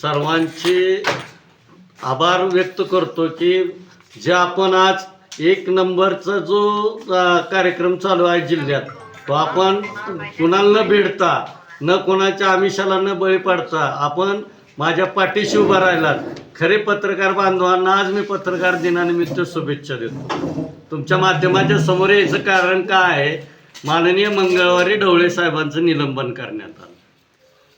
सर्वांचे आभार व्यक्त करतो की जे आपण आज एक नंबरचा जो कार्यक्रम चालू आहे जिल्ह्यात तो आपण कुणाला न भिडता न कोणाच्या आमिषाला न बळी पडता आपण माझ्या पाठीशी उभा राहिलात. खरे पत्रकार बांधवांना आज मी पत्रकार दिनानिमित्त शुभेच्छा देतो. तुमच्या माध्यमाच्या समोर यायचं कारण काय आहे? माननीय मंगळवारी ढवळे साहेबांचं निलंबन करण्यात आलं.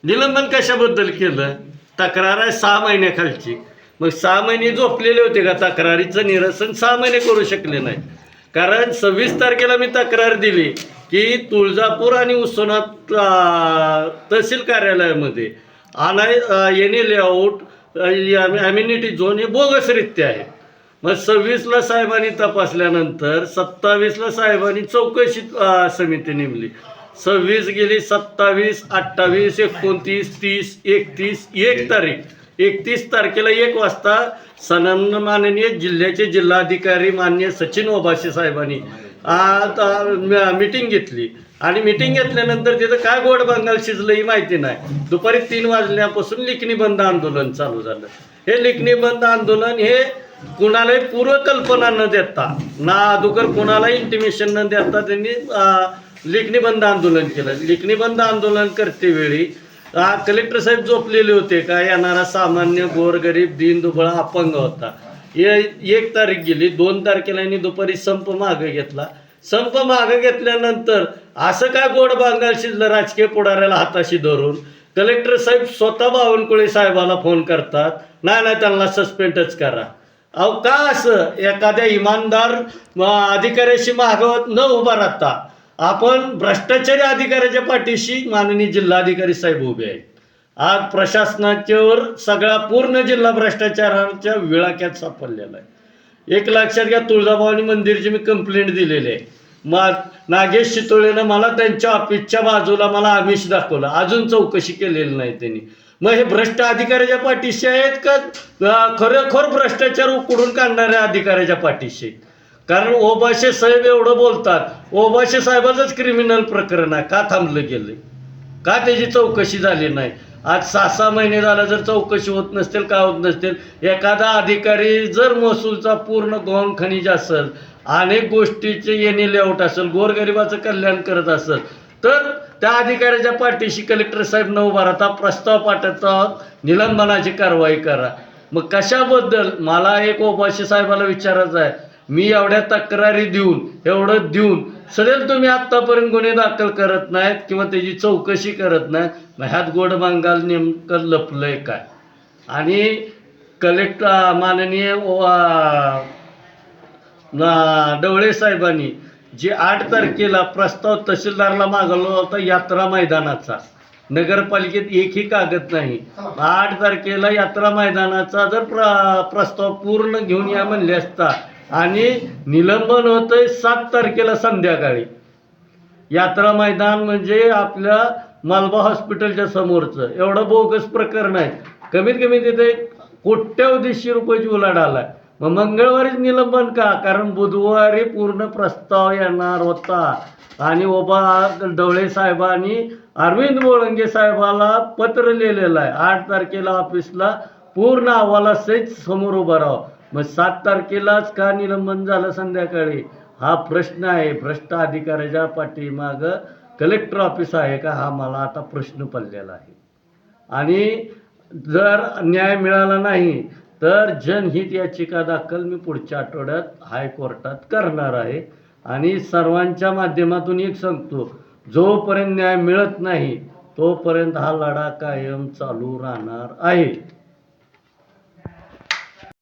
निलंबन कशाबद्दल केलं? तक्रार आहे सहा महिन्याखालची. मग सहा महिने झोपलेले होते का तक्रारीचं निरसन सहा महिने करू शकले नाही. कारण सव्वीस तारखेला मी तक्रार दिली की तुळजापूर आणि उस्मानात तहसील कार्यालयामध्ये आनाय येणे लेआउट ॲम्युनिटी झोन हे बोगसरित्या आहे. मग सव्वीसला साहेबांनी तपासल्यानंतर सत्तावीसला साहेबांनी चौकशी समिती नेमली. सव्वीस गेली सत्तावीस अठ्ठावीस एकोणतीस तीस एकतीस एक तारीख. एकतीस तारखेला एक वाजता सन्मान माननीय जिल्ह्याचे जिल्हाधिकारी मान्य सचिन ओबासे साहेबांनी आता मिटिंग घेतली. आणि मिटिंग घेतल्यानंतर तिथं काय गोड बंगाल शिजलं ही माहिती नाही. दुपारी तीन वाजल्यापासून लिखणी बंद आंदोलन चालू झालं. हे लिखणी बंद आंदोलन हे कुणालाही पूर्वकल्पना न देता ना अगोदर कुणाला इंटिमेशन न देता त्यांनी लेखणी बंद आंदोलन केलं. लेखणी बंद आंदोलन करते वेळी कलेक्टर साहेब झोपलेले होते का? येणारा सामान्य गोरगरीब दीन दुबळा अपंग होता. एक तारीख गेली दोन तारखेला यांनी दुपारी संप मागे घेतला. संप मागे घेतल्यानंतर असं काय गोड बांगाल शिजलं राजकीय पुढाऱ्याला हाताशी धरून? कलेक्टर साहेब स्वतः बावनकुळे साहेबाला फोन करतात. नाही नाही त्यांना सस्पेंडच करा. अहो का असं? एखाद्या इमानदार अधिकाऱ्याशी मागवत न उभा राहता. आपण भ्रष्टाचारी अधिकाऱ्याच्या पाठीशी माननीय जिल्हाधिकारी साहेब उभे आहेत. आज प्रशासनाच्यावर सगळा पूर्ण जिल्हा भ्रष्टाचाराच्या विळाक्यात सापडलेला आहे. एक लक्षात घ्या तुळजाभवानी मंदिरची मी कंप्लेंट दिलेली आहे. मग नागेश चितोळेनं मला त्यांच्या ऑफिसच्या बाजूला मला आमिष दाखवलं. अजून चौकशी केलेली नाही त्यांनी. मग हे भ्रष्ट अधिकाऱ्याच्या पाठीशी आहेत का? खरोखर भ्रष्टाचार उकडून काढणाऱ्या अधिकाऱ्याच्या पाठीशी आहेत? कारण ओबाशे साहेब एवढं बोलतात ओबाशे साहेबाचंच क्रिमिनल प्रकरण आहे. का थांबलं गेलं का त्याची चौकशी झाली नाही? आज सहा सहा महिने झाला जर चौकशी होत नसतील का होत नसतील? एखादा अधिकारी जर महसूलचा पूर्ण गौण खनिज असेल अनेक गोष्टीचे येणे लेआउट असेल गोरगरिबाचं कल्याण करत असेल तर त्या अधिकाऱ्याच्या पाठीशी कलेक्टर साहेब न उभा राहता प्रस्ताव पाठवता निलंबनाची कारवाई करा. मग कशाबद्दल? मला एक ओबाशी साहेबाला विचारायचं आहे. मी एवढ्या तक्रारी देऊन एवढं देऊन सडेल तुम्ही आत्तापर्यंत गुन्हे दाखल करत नाहीत किंवा त्याची चौकशी करत नाहीत मग ह्यात गोड मांगाल नेमकं लपलंय काय? आणि कलेक्टर माननीय डवळे साहेबांनी जे आठ तारखेला प्रस्ताव तहसीलदारला मागवला होता यात्रा मैदानाचा. नगरपालिकेत एकही कागद नाही. आठ तारखेला यात्रा मैदानाचा जर प्र प्रस्ताव पूर्ण घेऊन या म्हणले असता आणि निलंबन होतंय सात तारखेला संध्याकाळी. यात्रा मैदान म्हणजे आपल्या मालबा हॉस्पिटलच्या समोरचं. एवढं बोगस प्रकरण आहे. कमीत कमी तिथे कोट्यवधीशे रुपयाची उलाढ आलाय मग मंगळवारीच निलंबन का? कारण बुधवारी पूर्ण प्रस्ताव येणार होता. आणि ओबा डवळे साहेबांनी अरविंद बोळंगे साहेबाला पत्र लिहिलेलं आहे. आठ तारखेला ऑफिसला पूर्ण अहवालासहित समोर उभं राहावं. मग सात तारखेलाच का निलंबन झालं संध्याकाळी? हा प्रश्न आहे. भ्रष्ट अधिकाऱ्याच्या पाठीमागं कलेक्टर ऑफिस आहे का? हा मला आता प्रश्न पडलेला आहे. आणि जर न्याय मिळाला नाही तर जनहित याचिका दाखल मी पुढच्या आठवड्यात हायकोर्टात करणार आहे. आणि सर्वांच्या माध्यमातून एक सांगतो जोपर्यंत न्याय मिळत नाही तोपर्यंत हा लढा कायम चालू राहणार आहे.